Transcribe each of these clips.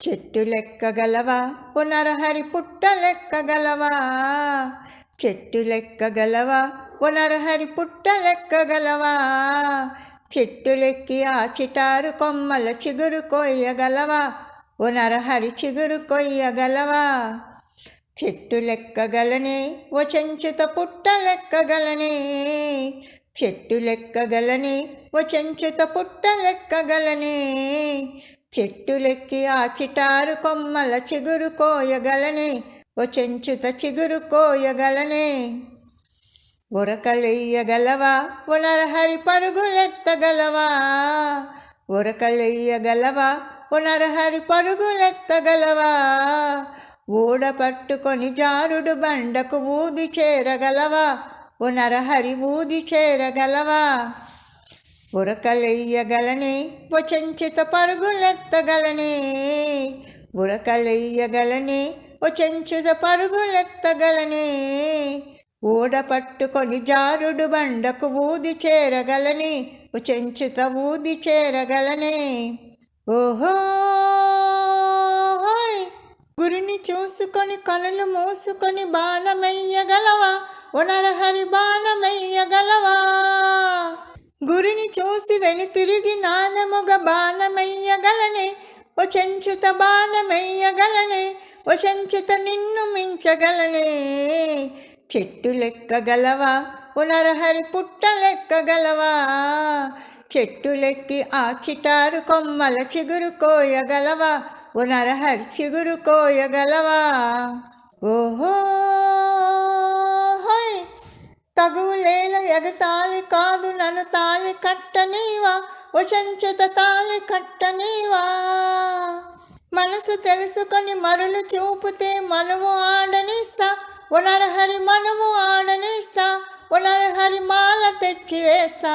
చెట్టు లెక్కగలవా పునర్హరి పుట్ట లెక్కగలవా చెట్టు లెక్కగలవా పునర్హరి పుట్ట లెక్కగలవా చెట్టు లెక్కి ఆ చిటారు కొమ్మల చిగురు కొయ్యగలవా? పునర్హరి చిగురు కొయ్యగలవా? చెట్టు లెక్కగలనే ఓ చెంచుత పుట్ట లెక్కగలనే చెట్టు లెక్కగలనే ఓ చెంచుత పుట్ట లెక్కగలనే చెట్టు లెక్కి ఆ చిటారు కొమ్మల చిగురు కోయగలనే ఓ చెంచుత చిగురు కోయగలనే. ఉరకలెయ్యగలవా ఉనరహరి పరుగులెత్తగలవా. ఉరకలెయ్యగలవా ఉనరహరి పరుగులెత్తగలవా. ఊడ పట్టుకొని జారుడు బండకు ఊది చేరగలవా ఉనరహరి ఊది చేరగలవా. ఉరకలెయ్యగలనే వచంచిత పరుగులెత్తగలనే. ఉరకలెయ్యగలనే వచంచిత పరుగులెత్తగలనే. ఊడ పట్టుకొని జారుడు బండకు ఊది చేరగలని ఉచంచిత ఊది చేరగలనే. ఓహో! హోయ్. గురిని చూసుకొని కనులు మూసుకొని బాణమెయ్యగలవా? ఉనరహరి బాణమెయ్యగలవా? గురిని చూసి వెను తిరిగి నానముగ బాణమయ్యగలనే ఓ చెంచుత బాణమెయ్యగలనే ఓ చెంచుత నిన్ను మించగలనే. చెట్టు లెక్కగలవా పునరహరి పుట్ట లెక్కగలవా చెట్టు లెక్కి ఆ చిటారు కొమ్మల చిగురు కోయగలవా? పునరహరి చిగురు కోయగలవా? ఎగతాళి కాదు నన్ను తాళి కట్టనీవా? వశంచత తాళి కట్టనీవా? మనసు తెలుసుకొని మరులు చూపితే మనము ఆడనిస్తా. ఉనరహరి మనము ఆడనిస్తా. ఉనరహరి మాల తెచ్చి వేస్తా.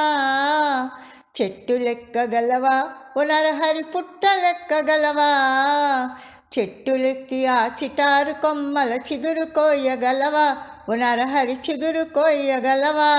చెట్టు లెక్కగలవా ఉనరహరి పుట్ట లెక్కగలవా చెట్టు లెక్కి ఆ చిటారు కొమ్మల చిగురు కోయగలవా? ఉనరహరి చిగురు కొయ్యగలవా?